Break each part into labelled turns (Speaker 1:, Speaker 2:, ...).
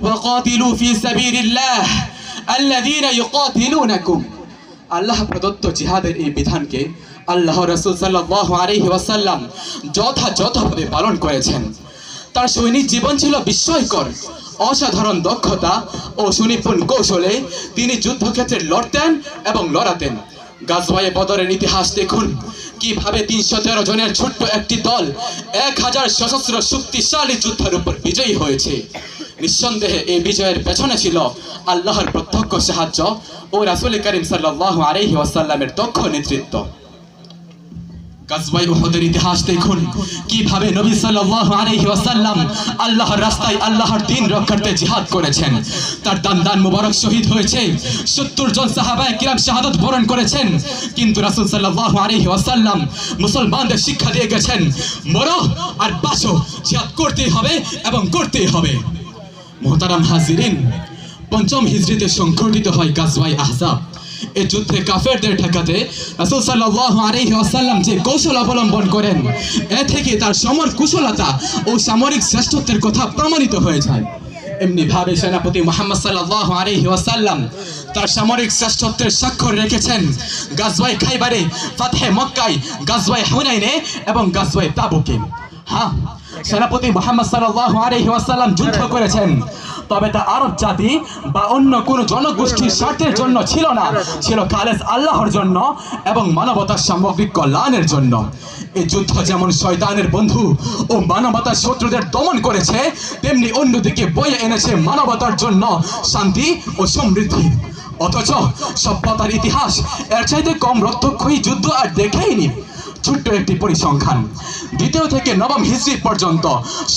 Speaker 1: وقاتلوا في سبيل الله الذين يقاتلونكم আল্লাহ প্রদত্ত জিহাদের এই বিধানকে আল্লাহ রসুল সাল্লাহ আলহি ওয়াসাল্লাম যথাযথভাবে পালন করেছেন তার সৈনিক জীবন ছিল বিস্ময়কর অসাধারণ দক্ষতা ও সুনিপুণ কৌশলে তিনি যুদ্ধক্ষেত্রে লড়তেন এবং লড়াতেন গাজওয়ায়ে বদরের ইতিহাস দেখুন কিভাবে তিনশো তেরো জনের ছোট্ট একটি দল এক হাজার সশস্ত্র শক্তিশালী যুদ্ধের উপর বিজয়ী হয়েছে নিঃসন্দেহে এই বিজয়ের পেছনে ছিল আল্লাহর প্রত্যক্ষ সাহায্য ও রাসুল করিম সাল্লাহ আলহি ওয়াসাল্লামের দক্ষ নেতৃত্ব। ইতিহাস দেখুন। নবী আল্লাহর আল্লাহর জিহাদ করেছেন। তার দান দান শহীদ হয়েছে। 70 জন বরণ করেছেন। কিন্তু মুসলমানদের শিক্ষা দিয়ে গেছেন, মরো আর বাঁচো। জিহাদ করতেই হবে এবং করতেই হবে। মোহতারাম হাজিরিন, পঞ্চম হিজরিতে সংঘটিত হয় গাজওয়াই আহজাব। এ যুদ্ধে কাফেরদের ঠেকাতে রাসূল সাল্লাল্লাহু আলাইহি ওয়াসাল্লাম যে কৌশল অবলম্বন করেন, এ থেকে তার সমর কুশলতা ও সামরিক শ্রেষ্ঠত্বের কথা প্রমাণিত হয়ে যায়। এমনি ভাবে সেনাপতি মোহাম্মদ সাল্লাল্লাহু আলাইহি ওয়াসাল্লাম তার সামরিক শ্রেষ্ঠত্বের স্বাক্ষর রেখেছেন গাজওয়াই খাইবারে, ফাতহে মক্কায়, গাজওয়াই হুনাইনে এবং গাজওয়াই তাবুকে। হ্যাঁ সেনাপতি মোহাম্মদ সাল্লাল্লাহু আলাইহি ওয়াসাল্লাম যুদ্ধ করেছেন। তবে তা আরব জাতি বা অন্য কোনো জনগোষ্ঠীর স্বার্থের জন্য ছিল না। ছিল খালেস আল্লাহর জন্য এবং মানবতার সামগ্রিক কল্যাণের জন্য। এই যুদ্ধ যেমন শয়তানের বন্ধু ও মানবতার শত্রুদের দমন করেছে তেমনি অন্যদিকে বয়ে এনেছে মানবতার জন্য শান্তি ও সমৃদ্ধি। অথচ সভ্যতার ইতিহাস এর চাইতে কম রক্তক্ষয়ী যুদ্ধ আর দেখেইনি। ছোট্ট একটি পরিসংখ্যান। দ্বিতীয় থেকে নবম হিজরি পর্যন্ত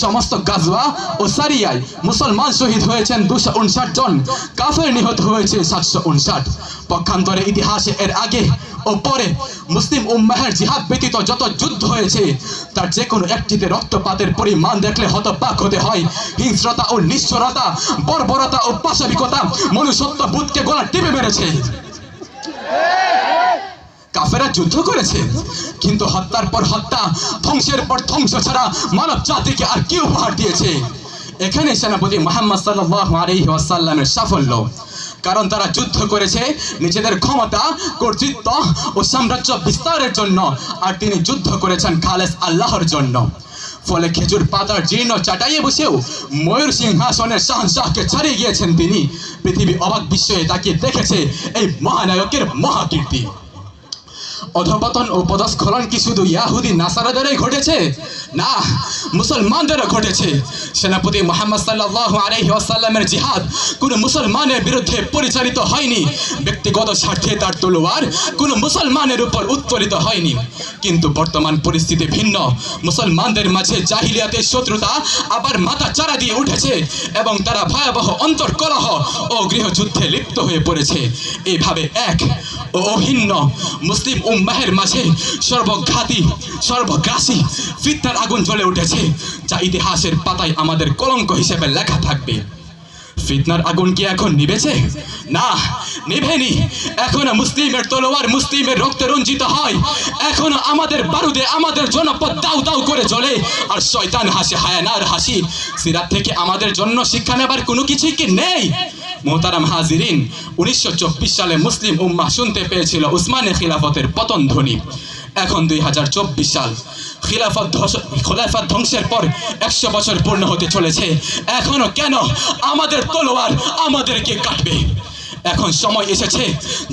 Speaker 1: সমস্ত গাজওয়া ও সারিয়ায় মুসলমান শহীদ হয়েছেন দুশো উনষাট জন, কাফের নিহত হয়েছে সাতশো উনষাট। পক্ষান্তরে ইতিহাসে এর আগে ও পরে মুসলিম উম্মাহের জিহাদ ব্যতীত যত যুদ্ধ হয়েছে, তার যে কোনো একটিতে রক্তপাতের পরিমাণ দেখলে হতবাক হতে হয়। হিংস্রতা ও নিশ্চরতা বর্বরতা ও পাশবিকতা মনুষ্যত্ব বুধকে গলা টিপে মেরেছে। কাফেরা যুদ্ধ করেছে। কিন্তু হত্যার পর হত্যা, ধ্বংসের পর ধ্বংস ছাড়া মানব জাতিকে আর কি উপহার দিয়েছে? এখানে সেনাপতি মোহাম্মদ ওয়াসাল্লামের সাফল্য। কারণ তারা যুদ্ধ করেছে নিজেদের ক্ষমতা, কর্তৃত্ব ও সাম্রাজ্য বিস্তারের জন্য, আর তিনি যুদ্ধ করেছেন খালেস আল্লাহর জন্য। ফলে খেজুর পাতার জীর্ণ চাটাইয়ে বসেও ময়ূর সিংহাসনের শাহকে ছাড়িয়ে গিয়েছেন তিনি। পৃথিবী অবাক বিস্ময়ে তাকে দেখেছে এই মহানায়কের মহাকীর্তি। অধপতন ও পদস্খলন কি শুধু ইয়াহুদি নাসারাদেরই ঘটেছে? না, মুসলমানদেরও ঘটেছে। সেনাপতি মোহাম্মদ সাল্লাল্লাহু আলাইহি ওয়াসাল্লামের জিহাদ কোনো মুসলমানের বিরুদ্ধে পরিচালিত হয়নি। ব্যক্তিগত স্বার্থে তার তলোয়ার কোনো মুসলমানের উপর উত্তোলিত হয়নি। কিন্তু বর্তমান পরিস্থিতি ভিন্ন। মুসলমানদের মাঝে জাহিলিয়াতের শত্রুতা আবার মাথা চারা দিয়ে উঠেছে এবং তারা ভয়াবহ অন্তর্কলহ ও গৃহযুদ্ধে লিপ্ত হয়ে পড়েছে। এইভাবে এক ও অহিন্ন মুসলিম উম্মাহের মাঝে সর্বঘাতী, সর্বগ্রাসী ফিতনার আগুন জ্বলে উঠেছে, যা ইতিহাসের পাতায় আমাদের কলঙ্ক হিসেবে লেখা থাকবে। ফিতনার আগুন কি এখন নিভেছে? না, নিভেনি। এখনও মুসলিমের তলোয়ার মুসলিমের রক্তে রঞ্জিত হয়। এখনও আমাদের বারুদে আমাদের জনপদ দাউ দাউ করে জ্বলে। আর শয়তান হাসে হায়ানার হাসি। সিরাত থেকে আমাদের জন্য শিক্ষা নেবার কোনো কিছুই কি নেই? মোহতারাম হাজিরিন উনিশশো সালে মুসলিম উম্মাহ শুনতে পেয়েছিল উসমানের খিলাফতের পতন ধ্বনি। এখন দুই হাজার চব্বিশ সাল। খিলাফত খোলাফত ধ্বংসের পর একশো বছর পূর্ণ হতে চলেছে। এখনও কেন আমাদের তলোয়ার আমাদেরকে কাটবে? এখন সময় এসেছে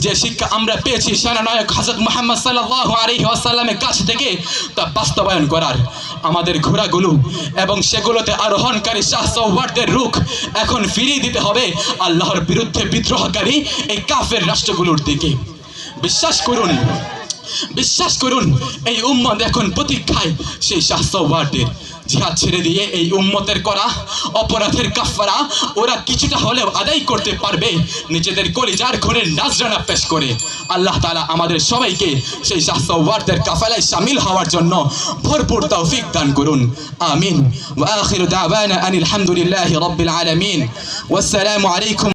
Speaker 1: যে শিক্ষা আমরা পেয়েছি সেনানায়ক হাজরত মোহাম্মদ সাল্লাল্লাহু আলাইহি ওয়াসাল্লামের কাছ থেকে তা বাস্তবায়ন করার। আমাদের ঘোড়াগুলো এবং সেগুলোতে আরোহণকারী শাহ সৌহার্দের রুখ এখন ফিরিয়ে দিতে হবে আল্লাহর বিরুদ্ধে বিদ্রোহকারী এই কাফের রাষ্ট্রগুলোর দিকে। বিশ্বাস করুন বিশ্বাস করুন, এই উম্মদ এখন প্রতীক্ষায় সেই শাহ সৌহার্দের জিহাদ ছেড়ে দিয়ে এই উম্মতের করা, অপরাধের কাফারা ওরা কিছুটা হলেও আদায় করতে পারবে নিজেদের কলিজার খুনের নাজরানা পেশ করে। আল্লাহ তালা আমাদের সবাইকে সেই শাহসাওয়ারদের কাফেলায় সামিল হওয়ার জন্য ভরপুর তৌফিক দান করুন। আমিন। ওয়া আখিরু দাওয়ানা আনিল আলাইকুম